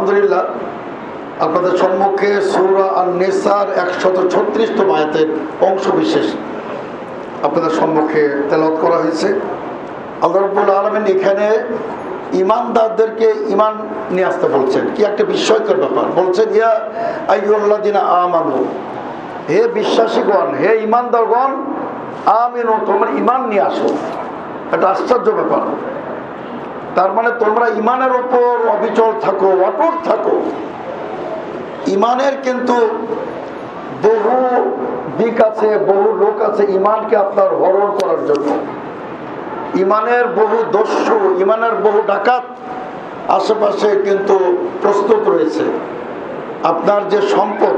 আলহামদুলিল্লাহ, আপনাদের সম্মুখে সৌরা আর নেসার একশত ছত্রিশতম আয়াতের অংশ বিশেষ আপনাদের সম্মুখে তেলত করা হয়েছে। আল্লাহ আলমিন এখানে ইমানদারদেরকে ইমান নিয়ে আসতে বলছেন। কি একটা বিস্ময়কর ব্যাপার। বলছেন, ইয়া আইউল্লাহ দিনা আমানু, হে বিশ্বাসীগণ, হে ইমানদারগণ আমিনু, তোমরা ইমান নিয়ে আসো। একটা আশ্চর্য ব্যাপার। তার মানে তোমরা ইমানের উপর অবিচল থাকো, অটুট থাকো। ইমানের কিন্তু বহু দিক আছে, বহু লোক আছে ইমানকে আপনার হরণ করার জন্য। ইমানের বহু দস্যু, ইমানের বহু ডাকাত আশেপাশে কিন্তু প্রস্তুত রয়েছে। আপনার যে সম্পদ,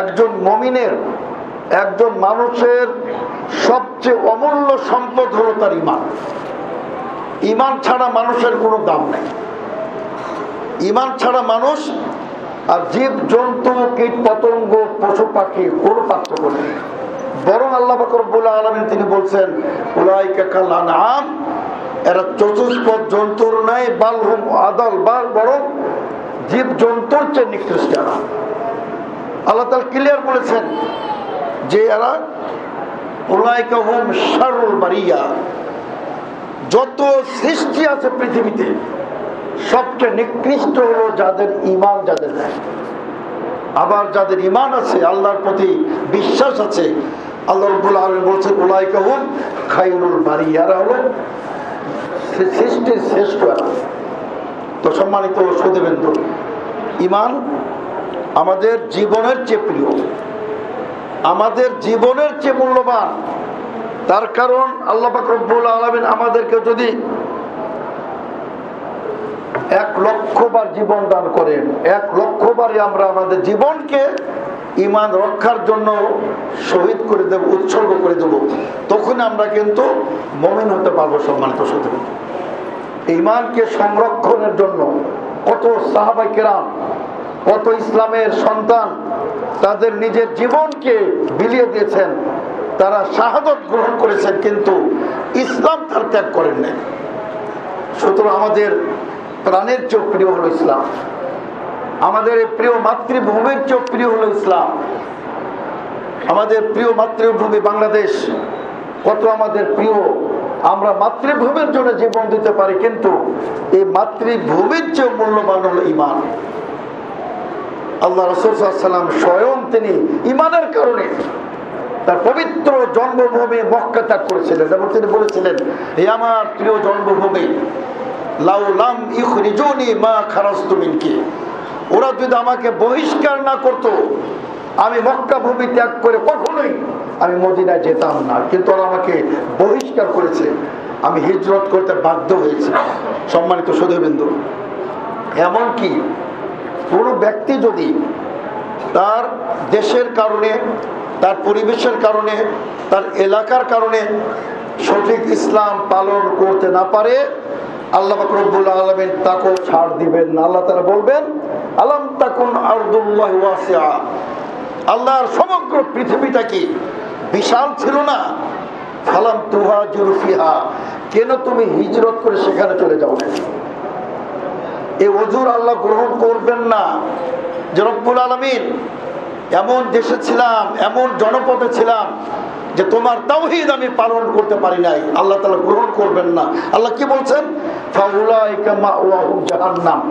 একজন মমিনের, একজন মানুষের সবচেয়ে অমূল্য সম্পদ হলো তার ইমান। ইমান ছাড়া মানুষের কোনো দাম নেই। ইমান ছাড়া মানুষ আর জীব, জন্তু, কীট, পতঙ্গ, পশু, পাখি, কোনো পার্থক্য নেই। বরং আল্লাহ বকরবুল্লাহ আলমিন তিনি বলছেন আম এরা চতুষ্পদ জন্তুর নাই বালহুম আদল, বাল বরং জীব, জন্তুর চেয়ে নিকৃষ্ট এরা। আল্লাহ তাল ক্লিয়ার বলেছেন যে এরা উলাইকা হুম শারুল বারিয়া। যত সৃষ্টি আছে পৃথিবীতে, সবচেয়ে নিকৃষ্ট হলো যাদের ইমান যাদের আবার যাদের ইমান আছে, আল্লাহর প্রতি বিশ্বাস আছে, আল্লাহ সৃষ্টির শ্রেষ্ঠ তো সম্মানিত ইমান আমাদের জীবনের চেয়ে প্রিয়। আমাদের জীবনের চেয়ে মূল্যবান। তার কারণ আল্লাহ রব্বুল আলমিন আমাদেরকে যদি এক লক্ষ বার জীবন দান করেন, এক লক্ষ বারে আমরা আমাদের জীবনকে ইমান রক্ষার জন্য শহীদ করে দেব, উৎসর্গ করে দেব তখন আমরা কিন্তু মমিন হতে পারব, সম্মানিত সাথে ইমানকে সংরক্ষণের জন্য কত সাহাবাই কেরাম, কত ইসলামের সন্তান তাদের নিজের জীবনকে বিলিয়ে দিয়েছেন তারা শাহাদত গ্রহণ করেছেন কিন্তু ইসলাম তার ত্যাগ করেন নাই। সুতরাং আমাদের প্রাণের চোখ প্রিয় হলো ইসলাম। আমাদের প্রিয় মাতৃভূমির চোখ প্রিয় হলো ইসলাম। আমাদের প্রিয় মাতৃভূমি বাংলাদেশ, কত আমাদের প্রিয়। আমরা মাতৃভূমির জন্য জীবন দিতে পারি, কিন্তু এই মাতৃভূমির চেয়ে মূল্যবান হলো ইমান। আল্লাহ রসুলাম স্বয়ং তিনি ইমানের কারণে তার পবিত্র জন্মভূমি মক্কা ত্যাগ করেছিলেন। এবং তিনি বলেছিলেন, হে আমার প্রিয় জন্মভূমি লাউলাম ইখরিজুনি মা খারাস্তু মিনকি। ওরা যদি আমাকে বহিষ্কার না করত, আমি মক্কা ভূমি ত্যাগ করে কখনোই আমি মদিনায় যেতাম না। কিন্তু ওরা আমাকে বহিষ্কার করেছে। আমি হিজরত করতে বাধ্য হয়েছি। সম্মানিত সদবিন্দু এমনকি কোনো ব্যক্তি যদি তার দেশের কারণে তার পরিবেশের কারণে, তার এলাকার কারণে সঠিক ইসলাম পালন করতে না পারে, আল্লাহ রব্বুল আলমেন তাকেও ছাড় দিবেন না। আল্লাহ তারা বলবেন, আলম তাকুন আর্দুল্লাহ আল্লাহর সমগ্র পৃথিবীটা কি বিশাল ছিল না? ফালাম তুহা জুরফিহা কেন তুমি হিজরত করে সেখানে চলে যাও না এই অজুর আল্লাহ গ্রহণ করবেন না। যে রব্বুল আলমিন এমন দেশে ছিলাম, এমন জনপদে ছিলাম যে তোমার তাওহিদ আমি পালন করতে পারি নাই। আল্লাহ তালা গ্রহণ করবেন না। আল্লাহ কি বলছেন? জাহান্নাম।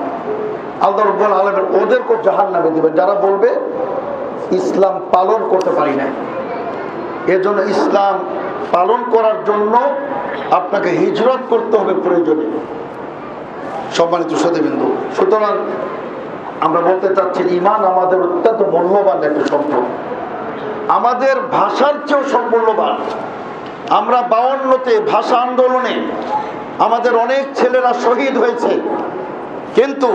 আল্লাহ রব্বুল আলমের ওদেরকে জাহান নামে দেবেন। যারা বলবে, ইসলাম পালন করতে পারি নাই। এজন্য ইসলাম পালন করার জন্য আপনাকে হিজরত করতে হবে প্রয়োজনে। সম্মানিত সতীবিন্দু, সুতরাং আমরা বলতে চাচ্ছি, ইমান আমাদের অত্যন্ত মূল্যবান একটা সম্পদ। আমাদের ভাষার চেয়েও মূল্যবান আমরা বাউন্নতে ভাষা আন্দোলনে আমাদের অনেক ছেলেরা শহীদ হয়েছে। কিন্তু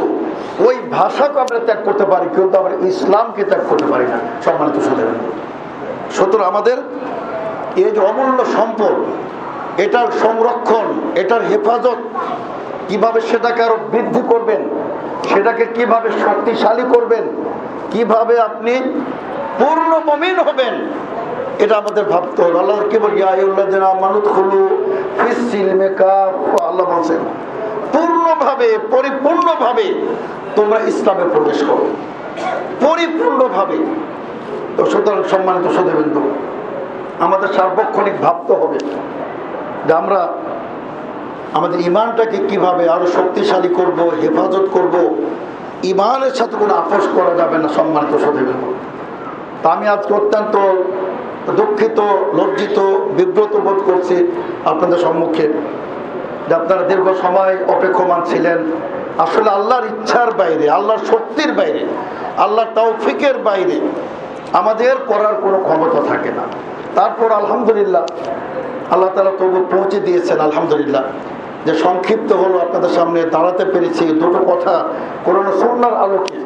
ওই ভাষাকে আমরা ত্যাগ করতে পারি, কিন্তু আমরা ইসলামকে ত্যাগ করতে পারি না, সম্মানিত সতীবিন্দু সুতরাং আমাদের এই যে অমূল্য সম্পদ, এটার সংরক্ষণ, এটার হেফাজত, কীভাবে সেটাকে আরও বৃদ্ধি করবেন সেটাকে কীভাবে শক্তিশালী করবেন? কীভাবে আপনি পূর্ণ মমিন হবেন? এটা আমাদের ভাবতে হবে। আল্লাহ কি বলি? আল্লাহ বলছেন, পূর্ণভাবে, পরিপূর্ণভাবে তোমরা ইসলামে প্রবেশ করো। পরিপূর্ণভাবে। তো সুতরাং সম্মানিত সদবিন্দু, আমাদের সার্বক্ষণিক ভাবতে হবে যে আমরা আমাদের ইমানটাকে কীভাবে আরও শক্তিশালী করব, হেফাজত করব ইমানের সাথে কোনো আপোষ করা যাবে না সম্মানিত সদবিন্দু তা আমি আজকে অত্যন্ত দুঃখিত, লজ্জিত, বিব্রত বোধ করছি আপনাদের সম্মুখে যে আপনারা দীর্ঘ সময় অপেক্ষমান ছিলেন। আসলে আল্লাহর ইচ্ছার বাইরে, আল্লাহর শক্তির বাইরে, আল্লাহর তৌফিকের বাইরে আমাদের করার কোনো ক্ষমতা থাকে না। তারপর আলহামদুলিল্লাহ, আল্লাহ তালা তবু পৌঁছে দিয়েছেন, আলহামদুলিল্লাহ। যে সংক্ষিপ্ত হলো, আপনাদের সামনে দাঁড়াতে পেরেছি। দুটো কথা করোনা সন্ন্যার আলোকে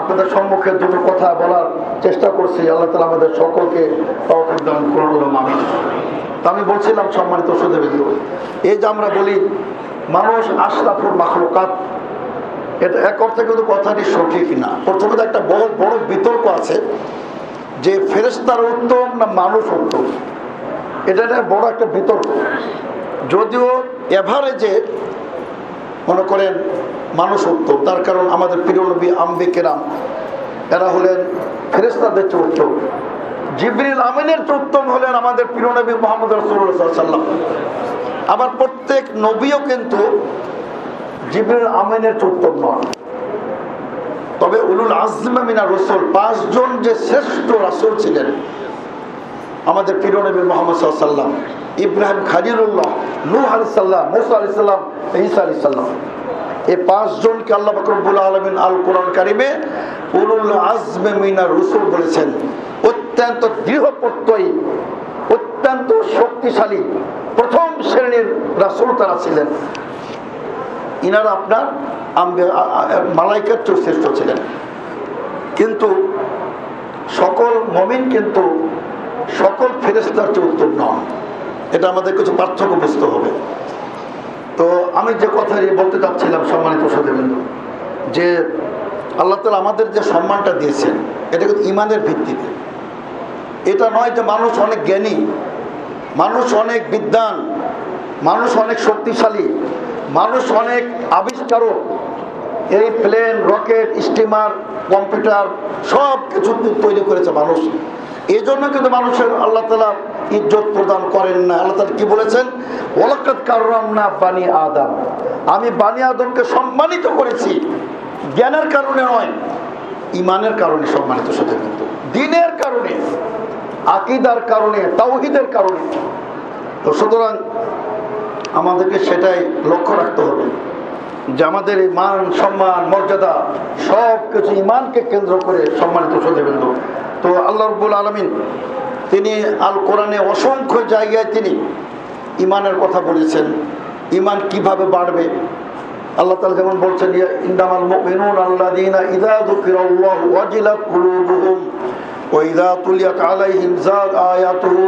আপনাদের সম্মুখে দুটো কথা বলার চেষ্টা করছি। আল্লাহ তালা আমাদের সকলকে দান করুন আমি আমি বলছিলাম সম্মানিত সুদেবিন্দু এই যে আমরা বলি মানুষ আশরাফুর মাখলুকাত, এটা এক অর্থে কিন্তু কথাটি সঠিক না। প্রথমে একটা বড় বড় বিতর্ক আছে যে ফেরেস্তার উত্তম না মানুষ উত্তম এটা একটা বড় একটা বিতর্ক। যদিও এভারেজে মনে করেন মানুষ উত্তম, তার কারণ আমাদের প্রিয় নবী আম্বে কেরাম, এরা হলেন ফেরেস্তাদের উত্তম জিবরিল আমিনের চেয়ে উত্তম হলেন আমাদের প্রিয় নবী মোহাম্মদ রসুল্লাহ আবার প্রত্যেক নবীও কিন্তু জিবরিল আমিনের চেয়ে উত্তম নয় তবে উলুল আজমিনা রসুল, পাঁচজন যে শ্রেষ্ঠ রাসুল ছিলেন আমাদের প্রিয় নবী মোহাম্মদ সাল্লাম ইব্রাহিম খালিলুল্লাহ, নূহ আলি সাল্লাম মুসা আলি সাল্লাম ঈসা আলি সাল্লাম এই পাঁচজনকে আল্লাহ বকরবুল আলমিন আল কোরআন কারিমে উলুল আজমে মিনা রসুল বলেছেন। অত্যন্ত দৃঢ় প্রত্যয়ী অত্যন্ত শক্তিশালী প্রথম শ্রেণির রাসুল তারা ছিলেন। ইনারা আপনার মালাইকার শ্রেষ্ঠ ছিলেন। কিন্তু সকল মমিন কিন্তু সকল ফেরেস্তার চেয়ে উত্তম নন। এটা আমাদের কিছু পার্থক্য বুঝতে হবে। তো আমি যে কথা বলতে চাচ্ছিলাম সম্মানিত সদীবৃন্দ যে আল্লাহ তালা আমাদের যে সম্মানটা দিয়েছেন, এটা কিন্তু ইমানের ভিত্তিতে। এটা নয় যে মানুষ অনেক জ্ঞানী, মানুষ অনেক বিদ্যান মানুষ অনেক শক্তিশালী, মানুষ অনেক আবিষ্কারক। এই প্লেন, রকেট, স্টিমার, কম্পিউটার সব কিছু তৈরি করেছে মানুষ। এই জন্য কিন্তু মানুষের আল্লাহ তালা ইজ্জত প্রদান করেন না। আল্লাহ তালা কি বলেছেন? ওলাকাত কাররাম না বানি আদম। আমি বানি আদমকে সম্মানিত করেছি। জ্ঞানের কারণে নয়, ইমানের কারণে সম্মানিত সাথে কিন্তু। দিনের কারণে, আকিদার কারণে, তাওহিদের কারণে। তো সুতরাং আমাদেরকে সেটাই লক্ষ্য রাখতে হবে যে আমাদের এই মান, সম্মান, মর্যাদা সব কিছু ইমানকে কেন্দ্র করে সম্মানিত সদেবেন্দ্র তো আল্লাহ রব্বুল আলমিন তিনি আল কোরআনে অসংখ্য জায়গায় তিনি ইমানের কথা বলেছেন। ইমান কীভাবে বাড়বে? আল্লাহ তালা যেমন বলছেন ইন্দামাল মুমিনুন আল্লাযীনা ইযা যুকিরাল্লাহু ওয়াজিলাত কুলুবুহুম ওয়া ইযা তুলিয়াত আলাইহিম যাদ আয়াতুহু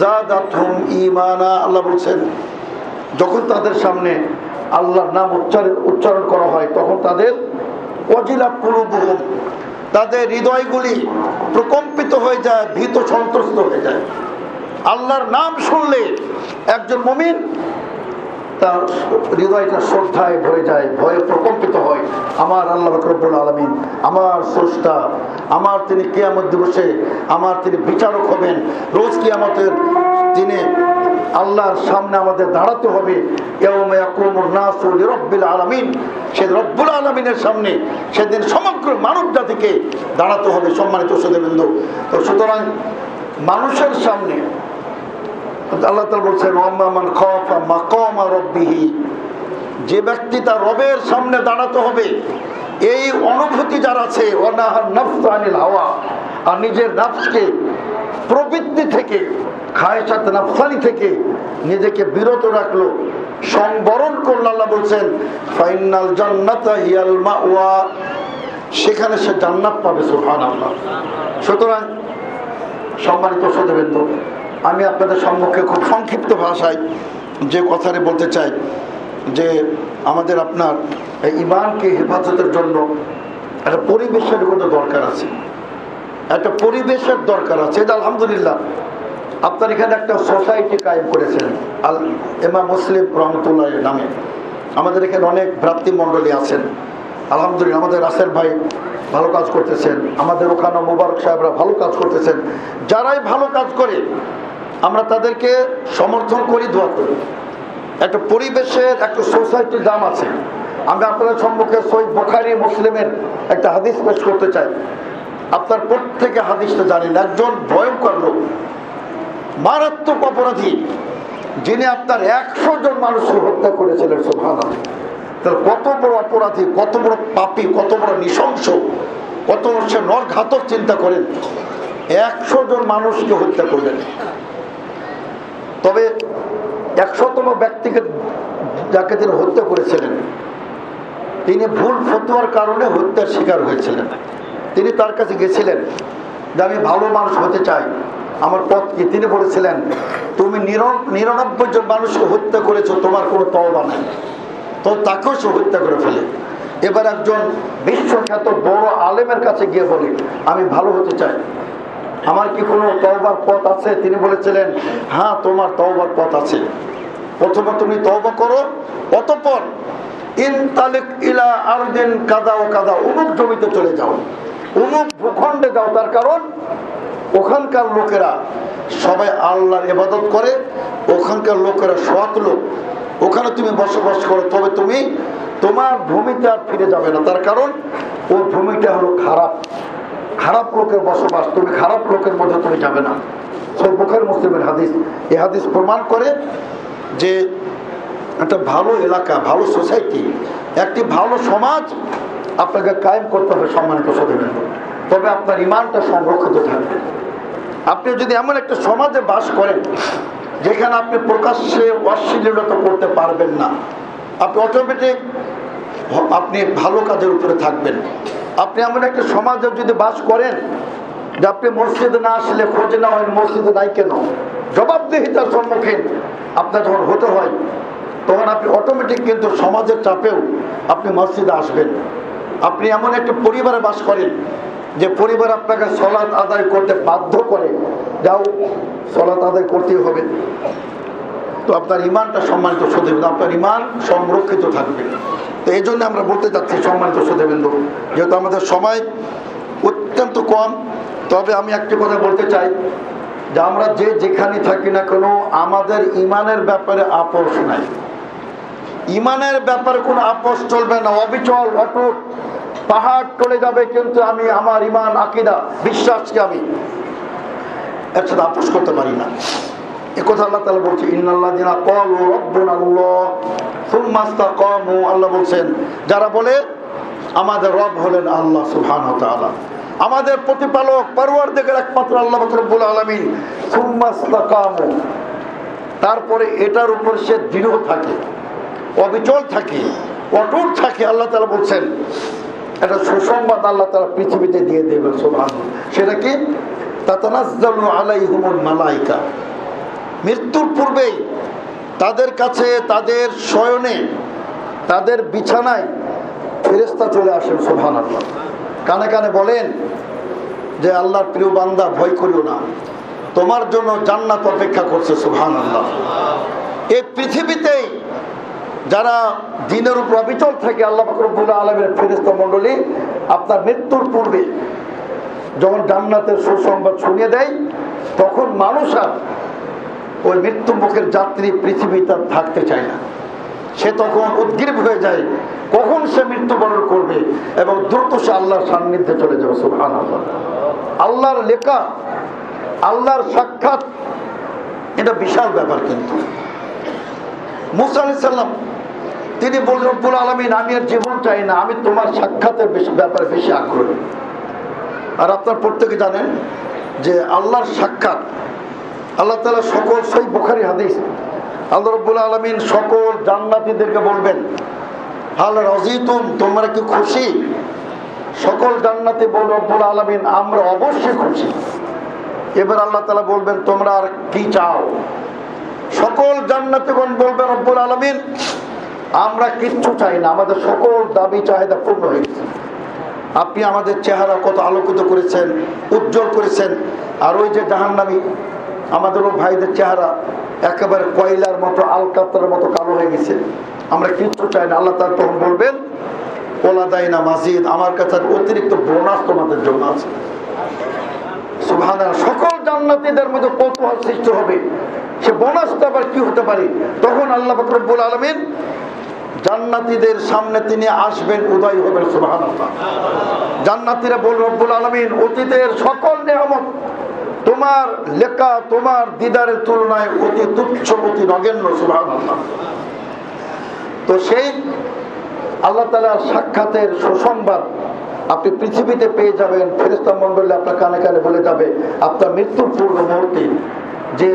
যাদাতহুম ঈমানা। আল্লাহ বলছেন, যখন তাদের সামনে আল্লাহর নাম উচ্চারণ উচ্চারণ করা হয়, তখন তাদের অজিলাপ কুলুবুহুম তাদের হৃদয়গুলি প্রকম্পিত হয়ে যায়, ভীত সন্ত্রস্ত হয়ে যায়। আল্লাহর নাম শুনলে একজন মমিন তার হৃদয়টা শ্রদ্ধায় ভরে যায়, ভয়ে প্রকম্পিত হয়। আমার আল্লাহ রব্বুল আলমিন আমার স্রষ্টা, আমার তিনি কেয়ামত দিবসে আমার তিনি বিচারক হবেন। রোজ কিয়ামতের দিনে আল্লাহর সামনে আমাদের দাঁড়াতে হবে। রব্বিল সামনে সেদিন সমগ্র জাতিকে দাঁড়াতে হবে সম্মানিত তো সুতরাং মানুষের সামনে আল্লাহ যে ব্যক্তি তার রবের সামনে দাঁড়াতে হবে, এই অনুভূতি যার আছে অনাহার হাওয়া। আর নিজের নফসকে প্রবৃত্তি থেকে খায়সাত নফসানি থেকে নিজেকে বিরত রাখল। সংবরণ করল আল্লাহ বলছেন, ফাইনাল জান্নাত মাওয়া। সেখানে সে জান্নাত পাবে, সুবহানাল্লাহ। সুতরাং সম্মানিত সদবেন্দ্র আমি আপনাদের সম্মুখে খুব সংক্ষিপ্ত ভাষায় যে কথাটি বলতে চাই, যে আমাদের আপনার এই ইমানকে হেফাজতের জন্য একটা পরিবেশের কোনো দরকার আছে। একটা পরিবেশের দরকার আছে। এটা আলহামদুলিল্লাহ। আপনার এখানে একটা সোসাইটি কায়েম করেছেন, আল এমা মুসলিম রহমতুল্লাহ নামে। আমাদের এখানে অনেক ভ্রাতৃমণ্ডলী আছেন। আলহামদুলিল্লাহ, আমাদের রাসেল ভাই ভালো কাজ করতেছেন, আমাদের ওখানে মোবারক সাহেবরা ভালো কাজ করতেছেন। যারাই ভালো কাজ করে, আমরা তাদেরকে সমর্থন করি, দোয়া করি। একটা পরিবেশের, একটা সোসাইটির দাম আছে। আমি আপনাদের সম্মুখে সই বোখারি, মুসলিমের একটা হাদিস পেশ করতে চাই। আপনার প্রত্যেকে হাদিসটা জানেন, একজন ভয়ঙ্কর লোক। মারাত্মক অপরাধী, যিনি আপনার একশো জন মানুষকে হত্যা করেছিলেন সোভানা তার কত বড় অপরাধী, কত বড় পাপী, কত বড় নৃশংস, কত সে নরঘাতক চিন্তা করেন, একশো জন মানুষকে হত্যা করলেন। তবে একশোতম ব্যক্তিকে যাকে তিনি হত্যা করেছিলেন, তিনি ভুল ফতুয়ার কারণে হত্যার শিকার হয়েছিলেন। তিনি তার কাছে গেছিলেন যে, আমি ভালো মানুষ হতে চাই। আমার পথ কি? তিনি বলেছিলেন, তুমি নির- নিরানব্বই জন মানুষকে হত্যা করেছ, তোমার কোনো তওবা নাই। তো তাকেও সে হত্যা করে ফেলে। এবার একজন বিশ্বখ্যাত বড় আলেমের কাছে গিয়ে বলি, আমি ভালো হতে চাই। আমার কি কোনো তওবার পথ আছে? তিনি বলেছিলেন হ্যাঁ তোমার তওবার পথ আছে। প্রথমে তুমি তওবা করো, অতঃপর ইনতালিক ইলা আরদিন কাদা ও কাদা অমুক জমিতে চলে যাও। অমুক ভূখণ্ডে যাও, তার কারণ ওখানকার লোকেরা সবাই আল্লাহর ইবাদত করে, ওখানকার লোকেরা সৎ লোক। ওখানে তুমি বসবাস করো, তবে তুমি তোমার ভূমিতে আর ফিরে যাবে না। তার কারণ, ও ভূমিটা হলো খারাপ। খারাপ লোকের বসবাস, তুমি খারাপ লোকের মধ্যে তুমি যাবে না। সব বুখার মুসলিমের হাদিস এ হাদিস প্রমাণ করে যে একটা ভালো এলাকা, ভালো সোসাইটি, একটি ভালো সমাজ আপনাকে কায়েম করতে হবে সম্মানিত সদস্য। তবে আপনার ইমানটা সংরক্ষিত থাকবে। আপনি যদি এমন একটা সমাজে বাস করেন, যেখানে আপনি প্রকাশ্যে অশ্লীলতা করতে পারবেন না, আপনি অটোমেটিক আপনি ভালো কাজের উপরে থাকবেন। আপনি এমন একটা সমাজে যদি বাস করেন, যে আপনি মসজিদে না আসলে খোঁজে না হয়, মসজিদে নাই কেন? জবাবদিহিতার সম্মুখীন আপনার যখন হতে হয়, তখন আপনি অটোমেটিক কিন্তু সমাজের চাপেও আপনি মসজিদে আসবেন। আপনি এমন একটা পরিবারে বাস করেন যে পরিবার আপনাকে সলাৎ আদায় করতে বাধ্য করে, যাও, সলাৎ আদায় করতেই হবে। তো আপনার ইমানটা সম্মানিত সদেবেন্দ্র, আপনার ইমান সংরক্ষিত থাকবে। তো এই জন্য আমরা বলতে চাচ্ছি সম্মানিত সদেবেন্দ্র, যেহেতু আমাদের সময় অত্যন্ত কম, তবে আমি একটি কথা বলতে চাই যে আমরা যে যেখানে থাকি না কেন, আমাদের ইমানের ব্যাপারে আপোষ নাই। ইমানের ব্যাপারে কোনো আপোষ চলবে না, অবিচল, অটুট। পাহাড় টলে যাবে কিন্তু আমি, আমার ইমান আকিদা, বিশ্বাসকে আমি একসাথে আপোষ করতে পারি না। আল্লাহ আল্লাহ বলছেন, যারা আমাদের রব হলেন আল্লাহ আমাদের প্রতিপালক পরওয়ার দিকের একমাত্র আল্লাহ তারপরে এটার উপর সে দৃঢ় থাকে, অবিচল থাকে অটুট থাকে, আল্লাহ তালা বলছেন একটা সুসংবাদ আল্লাহ তারা পৃথিবীতে দিয়ে দেবেন সোভান সেটা কি? মৃত্যুর পূর্বেই তাদের কাছে, তাদের শয়নে, তাদের বিছানায় ফেরেস্তা চলে আসেন সোভান আল্লাহ কানে কানে বলেন যে, আল্লাহর প্রিয় বান্দা, ভয় করিও না। তোমার জন্য জান্নাত অপেক্ষা করছে সুহান আল্লাহ এই পৃথিবীতেই যারা দিনের উপর অবিচল থেকে, আল্লাহ রব্বুল আলমের ফেরিস্ত মণ্ডলী, আপনার মৃত্যুর পূর্বে যখন জান্নাতের সুসংবাদ শুনিয়ে দেয়, তখন মানুষ আর ওই মৃত্যু মুখের যাত্রী পৃথিবীতে থাকতে চায় না। সে তখন উদ্গ্রীব হয়ে যায়, কখন সে মৃত্যুবরণ করবে এবং দ্রুত সে আল্লাহর সান্নিধ্যে চলে যাবে আল্লাহ আল্লাহর লেখা, আল্লাহর সাক্ষাৎ, এটা বিশাল ব্যাপার কিন্তু। মুসা আলি সাল্লাম তিনি বললেন, রব্বুল আলমিন, আমি আর জীবন চাই না, আমি তোমার সাক্ষাতের বেশি, ব্যাপারে বেশি আগ্রহী। আর আপনার প্রত্যেকে জানেন যে আল্লাহর সাক্ষাৎ, আল্লাহ তালা সকল সেই বোখারি হাদিস, আল্লাহ রব্বুল আলমিন সকল জান্নাতিদেরকে বলবেন, হাল রাজিতুম, তোমরা কি খুশি? সকল জান্নাতি বল, রব্বুল আলমিন, আমরা অবশ্যই খুশি। এবার আল্লাহ তালা বলবেন, তোমরা আর কি চাও? সকল জান্নাতিগণ বলবে, রব্বুল আলমিন আমরা কিচ্ছু চাই না, আমাদের সকল দাবি চাহিদা পূর্ণ হয়েছে আপনি আমাদের চেহারা কত আলোকিত করেছেন, উজ্জ্বল করেছেন, আর ওই যে জাহান্নামী, আমাদের ও ভাইদের চেহারা একেবারে কয়লার মতো আলকাতার মতো কালো হয়ে গেছে। আমরা কিচ্ছু চাই না, আল্লাহ তার তখন বলবেন ওলা দেয় না মাসিদ আমার কাছে অতিরিক্ত বোনাস তোমাদের জন্য আছে। সকল জান্নাতীদের মধ্যে কৌতূহল সৃষ্টি হবে। সে বোনাসটা আবার কি হতে পারে? তখন আল্লাহ রব্বুল আলমিন জান্নাতীদের সামনে তিনি আসবেন উদয় হবেন সুবাহান জান্নাতীরা বল রব্বুল আলমিন, অতীতের সকল নিয়ামত তোমার লেখা, তোমার দিদারের তুলনায় অতি তুচ্ছ, অতি নগণ্য সুবাহান তো সেই আল্লাহ তালার সাক্ষাতের সুসংবাদ আপনি পৃথিবীতে পেয়ে যাবেন। ফেরিস্তা মন্ডলে আপনার কানে কানে বলে যাবে, আপনার মৃত্যুর পূর্ব মুহূর্তে যে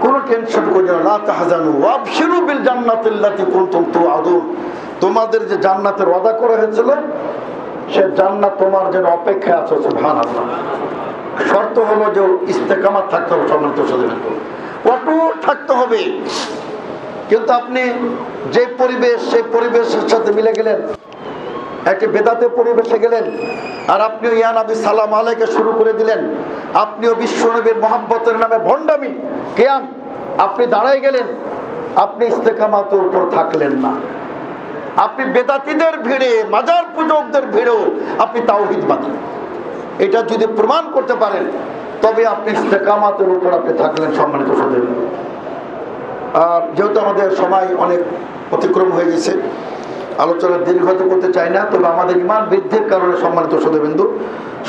কোনো টেনশন করি না। তোমাদের যে জান্নাতের ওয়াদা করা হয়েছিল, সে জান্নাত তোমার জন্য অপেক্ষায় আছে, সুবহানাল্লাহ। শর্ত হলো যে ইস্তেকামাত থাকতে হবে, সম্মানিত সদস্য। থাকতে হবে। কিন্তু আপনি যে পরিবেশ, সেই পরিবেশের সাথে মিলে গেলেন, একটি বেদাতে পরিবেশে গেলেন আর আপনিও ইয়ানাবি সালাম আলাইকে শুরু করে দিলেন। আপনিও বিশ্বনবীর মহাব্বতের নামে ভণ্ডামি। কেয়াম, আপনি দাঁড়াই গেলেন। আপনি ইস্তেকামাতের উপর থাকলেন না। আপনি বেদাতিদের ভিড়ে, মাজার পূজকদের ভিড়েও আপনি তাওহিদ বাঁধেন। এটা যদি প্রমাণ করতে পারেন, তবে আপনি ইস্তেকামাতের উপর আপনি থাকলেন সম্মানিত সদস্য। আর যেহেতু আমাদের সময় অনেক অতিক্রম হয়ে গেছে আলোচনা দীর্ঘত করতে চাই না, তবে আমাদের ইমান বৃদ্ধির কারণে সম্মানিত সদবিন্দু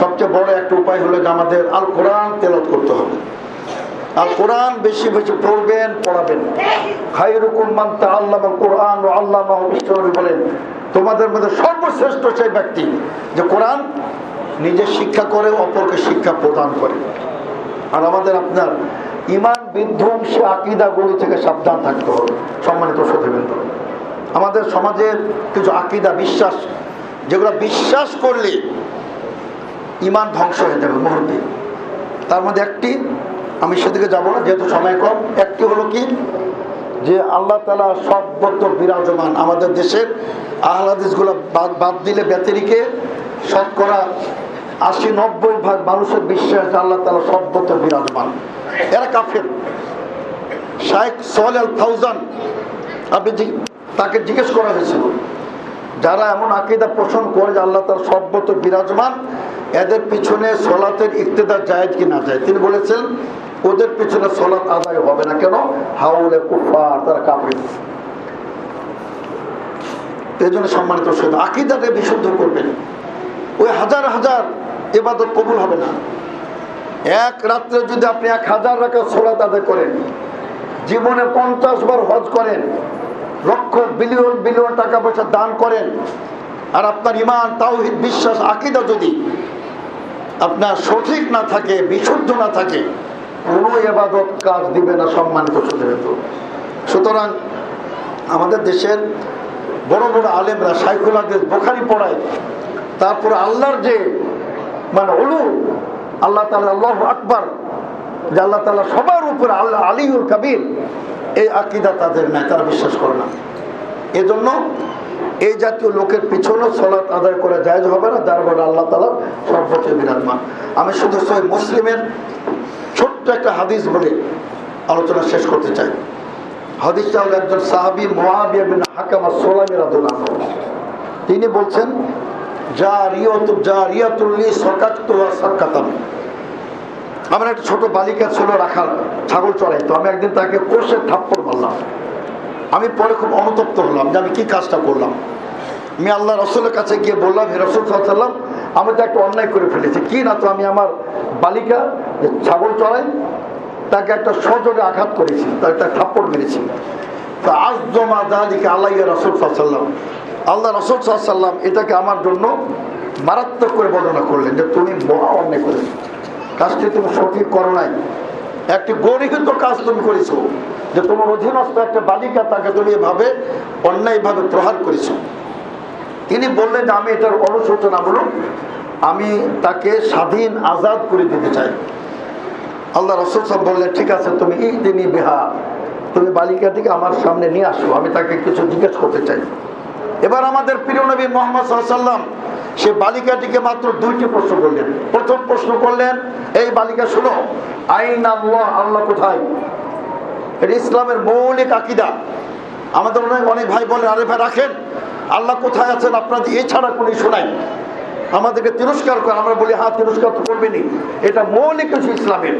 সবচেয়ে বড় একটা উপায় হলো যে আমাদের আল কোরআন তেলত করতে হবে। আর কোরআন বেশি বেশি পড়বেন, পড়াবেন। খাইরুকুম মান তাআল্লামা কোরআন ও আল্লামাহু বিশ্বনবী বলেন, তোমাদের মধ্যে সর্বশ্রেষ্ঠ সেই ব্যক্তি যে কোরআন নিজে শিক্ষা করে, অপরকে শিক্ষা প্রদান করে। আর আমাদের আপনার ইমান বিধ্বংসী আকিদাগুলি থেকে সাবধান থাকতে হবে, সম্মানিত সতীবৃন্দ আমাদের সমাজের কিছু আকিদা, বিশ্বাস, যেগুলো বিশ্বাস করলে ইমান ধ্বংস হয়ে যাবে মুহূর্তে। তার মধ্যে একটি, আমি সেদিকে যাব না, যেহেতু সময় কম, একটি হলো কি? যে আল্লাহ তালা সর্বত্র বিরাজমান আমাদের দেশের আহ্লাদিসগুলো বাদ বাদ দিলে ব্যতিরিকে শতকরা আশি, নব্বই ভাগ মানুষের বিশ্বাস আল্লাহ তালা সর্বত্র বিরাজমান। এরা কাফের। সোহেল আল ফাউজান আপনি তাকে জিজ্ঞেস করা হয়েছিল। যারা এমন আকিদা পোষণ করে যে আল্লাহ তার সর্বত্র বিরাজমান, এদের পিছনে সলাতের ইক্তেদার জায়েজ কি না যায় তিনি বলেছেন, ওদের পিছনে সলাত আদায় হবে না। কেন? হাউলে কুফার তারা কাফের। এই জন্য সম্মানিত শুধু আকিদাকে বিশুদ্ধ করবেন। ওই হাজার হাজার এবাদত কবুল হবে না। এক রাত্রে যদি আপনি এক হাজার টাকা সোলাত আদায় করেন, জীবনে পঞ্চাশ বার হজ করেন লক্ষ বিলিয়ন বিলিয়ন টাকা পয়সা দান করেন। আর আপনার ইমান, তাওহিদ, বিশ্বাস, আকিদা যদি আপনার সঠিক না থাকে, বিশুদ্ধ না থাকে, কোনো এবাদত কাজ দিবে না সম্মানিত শুধু সুতরাং আমাদের দেশের বড় বড় আলেমরা সাইকুল হাদিস, বোখারি পড়ায়, তারপরে আল্লাহর যে মানে অলু আল্লাহ তালা আল্লাহ আকবার, যে আল্লাহ তালা সবার উপরে আল্লাহ আলিউল কাবির এই আকিদা তাদের নাই, তারা বিশ্বাস করে না। এজন্য এই জাতীয় লোকের পিছনেও সলাৎ আদায় করে জায়জ হবে না, যার বলে আল্লাহ তালা সর্বোচ্চ বিরাজমান। আমি শুধু সই মুসলিমের ছোট্ট একটা হাদিস বলে আলোচনা শেষ করতে চাই। হাদিসটা হলো একজন সাহাবি মোয়াবিয়া বিন হাকামা সোলামি রাদুল্লাহ তিনি বলছেন যা রিয়ত যা রিয়াতুল্লি সকাত্ত সাক্ষাতাম আমার একটা ছোট বালিকা ছিল রাখাল, ছাগল চড়াই। তো আমি একদিন তাকে কোষের থাপ্পড় মারলাম। আমি পরে খুব অনুতপ্ত হলাম যে আমি কি কাজটা করলাম। আমি আল্লাহ রসুলের কাছে গিয়ে বললাম, হে রসুল সাল্লাম আমি তো একটা অন্যায় করে ফেলেছি। কি না তো আমি আমার বালিকা, যে ছাগল চড়াই, তাকে একটা সজোরে আঘাত করেছি তাকে একটা থাপ্পড় মেরেছি। তা আজ জমা দাদিকে আল্লাহ রসুল সাল্লাম আল্লাহ রসুল সাল্লাম এটাকে আমার জন্য মারাত্মক করে বর্ণনা করলেন যে তুমি মহা অন্যায় করেছ। কাজটি তুমি সঠিক করো নাই। একটি গরিহিত কাজ তুমি করেছ, যে তোমার অধীনস্থ একটা বালিকা তাকে তুমি এভাবে অন্যায়ভাবে প্রহার করেছ। তিনি বললেন যে আমি এটার অনুশোচনামূলক আমি তাকে স্বাধীন আজাদ করে দিতে চাই। আল্লাহ রসুল সাহেব বললেন, ঠিক আছে, তুমি এই দিনই বেহা, তুমি বালিকাটিকে আমার সামনে নিয়ে আসো, আমি তাকে কিছু জিজ্ঞেস করতে চাই। এবার আমাদের প্রিয় নবী মোহাম্মদ সাল্লাম সে বালিকাটিকে মাত্র দুইটি প্রশ্ন করলেন। প্রথম প্রশ্ন করলেন, এই বালিকা শুনো, আইন আল্লাহ আল্লাহ কোথায়? এটা ইসলামের মৌলিক আকিদা। আমাদের অনেক অনেক ভাই বলেন আরে ভাই রাখেন, আল্লাহ কোথায় আছেন আপনাদের এছাড়া কোনো ইস্যু নাই। আমাদেরকে তিরস্কার করে, আমরা বলি হ্যাঁ তিরস্কার তো করবেনি এটা মৌলিক কিছু ইসলামের।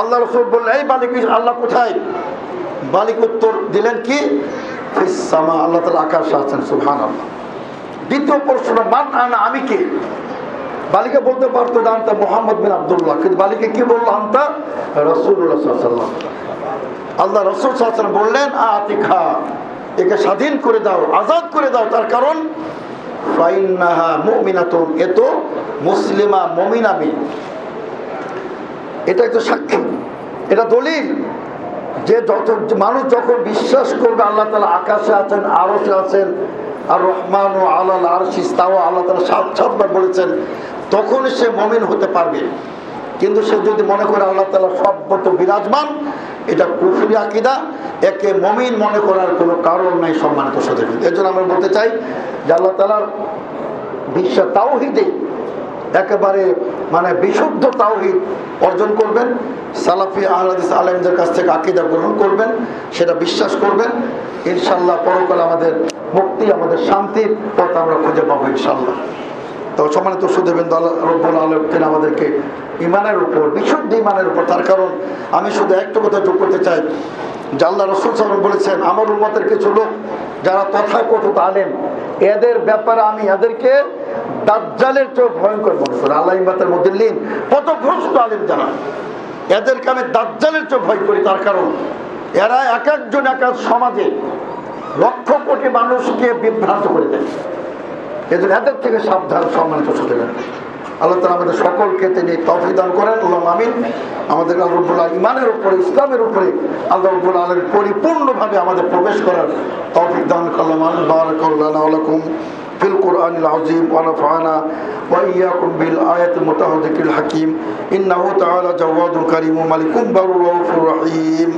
আল্লাহ রসুল বললেন, এই বালিক, আল্লাহ কোথায়? বালিক উত্তর দিলেন কি? আল্লাহ তালা আকাশে আছেন সুহান আল্লাহ দ্বিতীয় প্রশ্ন, মান আনা আমি কে? বালিকা বলতে পারতো দান্তা মোহাম্মদ বিন আবদুল্লাহ, কিন্তু বালিকা কি বলল? আন্তা রসুল্লাহ আল্লাহ রসুল সাল্লাম বললেন, আতিখা, একে স্বাধীন করে দাও, আজাদ করে দাও। তার কারণ মুসলিমা এটা সাক্ষী, এটা দলিল। যে যত, মানুষ যখন বিশ্বাস আল্লাহ তালা আকাশে আছেন আরসে আছেন আর রহমান ও আল্লাহ আর তাও আল্লাহ তালা সাত সাতবার বলেছেন তখন সে মমিন হতে পারবে। কিন্তু সে যদি মনে করে আল্লাহ তালা সর্বত বিরাজমান, এটা কুফুরি আকিদা, একে মমিন মনে করার কোনো কারণ নাই সম্মানিত সাথে এর জন্য আমরা বলতে চাই যে আল্লাহ তালার বিশ্বাস তাওহিদে একেবারে মানে বিশুদ্ধ তাওহিদ অর্জন করবেন, সালাফি আহলাদিস আলমদের কাছ থেকে আকিদা গ্রহণ করবেন, সেটা বিশ্বাস করবেন। ইনশাল্লাহ পরকাল আমাদের মুক্তি, আমাদের শান্তির পথ আমরা খুঁজে পাবো ইনশাল্লাহ তো সমানিত সুদেবেন রব্বুল আলমকে আমাদেরকে ইমানের উপর বিশুদ্ধ ইমানের উপর, তার কারণ আমি শুধু একটা কথা যোগ করতে চাই। জাল্লা রসুল সালাম বলেছেন, আমার উন্মতের কিছু লোক যারা তথাকথিত আলেম, এদের ব্যাপারে আমি এদেরকে দাজ্জালের চোখ ভয়ঙ্কর মনে করি। আল্লাহ ইমাতের মধ্যে লিন কত ভ্রষ্ট আলেম যারা, এদেরকে আমি দাজ্জালের চেয়ে ভয় করি, তার কারণ এরা এক একজন এক এক সমাজে লক্ষ কোটি মানুষকে বিভ্রান্ত করে দেয় এদের এদের থেকে সাবধান সম্মানিত ছোট আল্লাহ তালা আমাদের সকলকে তিনি তফিদান করেন আল্লাহ আমিন আমাদের আল্লাহ ইমানের উপরে ইসলামের উপরে আল্লাহ রব্বুল আলম পরিপূর্ণভাবে আমাদের প্রবেশ করার তৌফিক দান করলাম আলবারকুম في القرآن العظيم ونفعنا وإياكم بالآية المتهدك الحكيم إنه تعالى جواد كريم ملك بر رؤوف رحيم